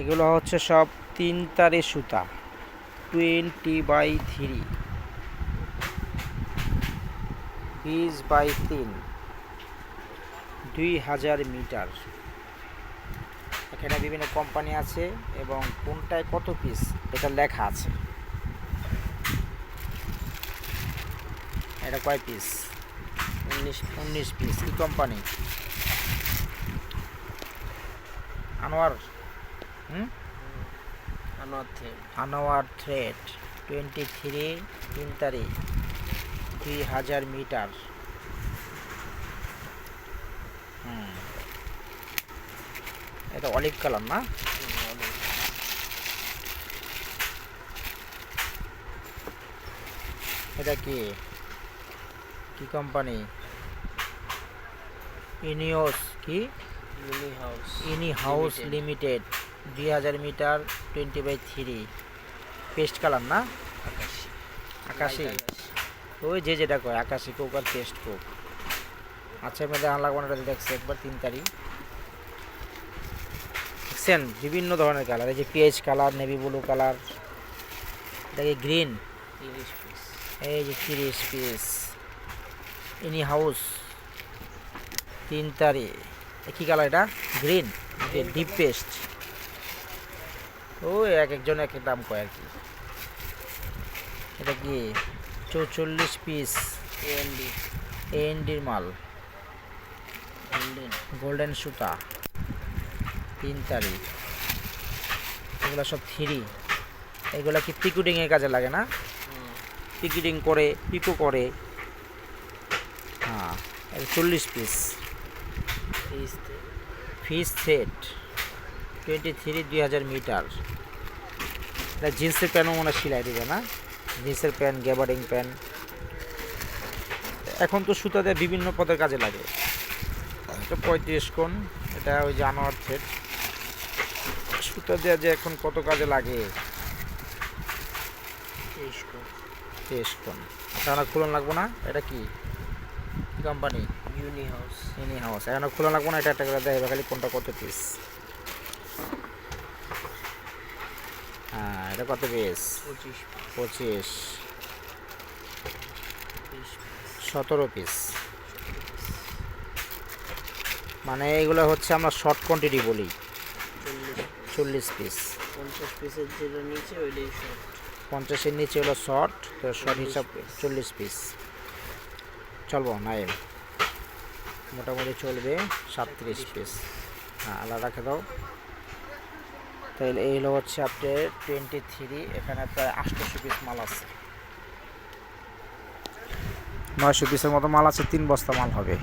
এগুলো হচ্ছে সব তিন তারে সুতা টোয়েন্টি বাই থ্রি বিশ বাই তিন, দুই হাজার মিটার। এখানে বিভিন্ন কোম্পানি আছে এবং কোনটায় কত পিস এটা লেখা আছে। এটা কয় পিস উনিশ উনিশ পিস কি company Anwar. Anwar thread twenty three তিন তারিখ দুই হাজার মিটার হুম। এটা অলিভ কালার না? এটা কি? কি কোম্পানি ইনিওস কি? মিনি হাউস ইনি হাউস লিমিটেড দুই হাজার metre twenty by three paste colour না? আকাশি। আকাশি? ওই যে যেটা কয় আকাশি কোক আর পেস্ট কোক। আচ্ছা আনলা কোনটা দেখছি একবার তিন তারিখ দেখছেন? বিভিন্ন ধরনের কালার। এই যে PH colour navy blue colour এটাকে গ্রিন এই যে তিরিশ পিস ইনি হাউস তিন তারি। এ কি কালার এটা? গ্রিন ডিপ পেস্ট ওই এক একজন এক এক দাম কয় আর কি। এটা কি? চৌচল্লিশ পিস এএনডি এএনডির মাল। গোল্ডেন গোল্ডেন সুতা। তিন তারিখ এগুলো সব থ্রি। এগুলো কি পিকুডিংয়ের কাজে লাগে না? পিকুডিং করে পিকো করে। হ্যাঁ চল্লিশ পিস পিস ফিস সেট টোয়েন্টি থ্রি দুই হাজার মিটার এটা জিন্সের প্যান্টও মনে হয় সেলাই দেবে না? জিন্সের প্যান্ট গ্যাবার্ডিং প্যান্ট। এখন তো সুতাতে বিভিন্ন পদের কাজে লাগে। এটা পঁয়ত্রিশ কোণ এটা ওই জানোয়ার সেট সুতা দেওয়া যে এখন কত কাজে লাগে? তেইশ কোণ। এটা খুলন লাগবো না? এটা কি? কোম্পানি ইউনি হাউস ইনি হাউস এখন খোলা লাগবো না? এটা একটা করে দেয় খালি কোনটা কত পিস হ্যাঁ এটা কত পিস পঁচিশ পঁচিশ। সতেরো পিস মানে এগুলো হচ্ছে আমরা শর্ট কোয়ান্টিটি বলি। চল্লিশ পিস পঞ্চাশ পিসের যেটা নিচে ওইটাই সব পঞ্চাশের নিচে হলো শর্ট তো শর্ট হিসাব চল্লিশ পিস চলবো নাইম। মোটামুটি চলবে সাতত্রিশ পিস হ্যাঁ আলাদা রাখে দাও। তাহলে এই হলো হচ্ছে আপনার টোয়েন্টি থ্রি এখানে প্রায় আটশোশো পিস মাল আছে। নয়শো পিসের মতো মাল আছে, তিন বস্তা মাল হবে।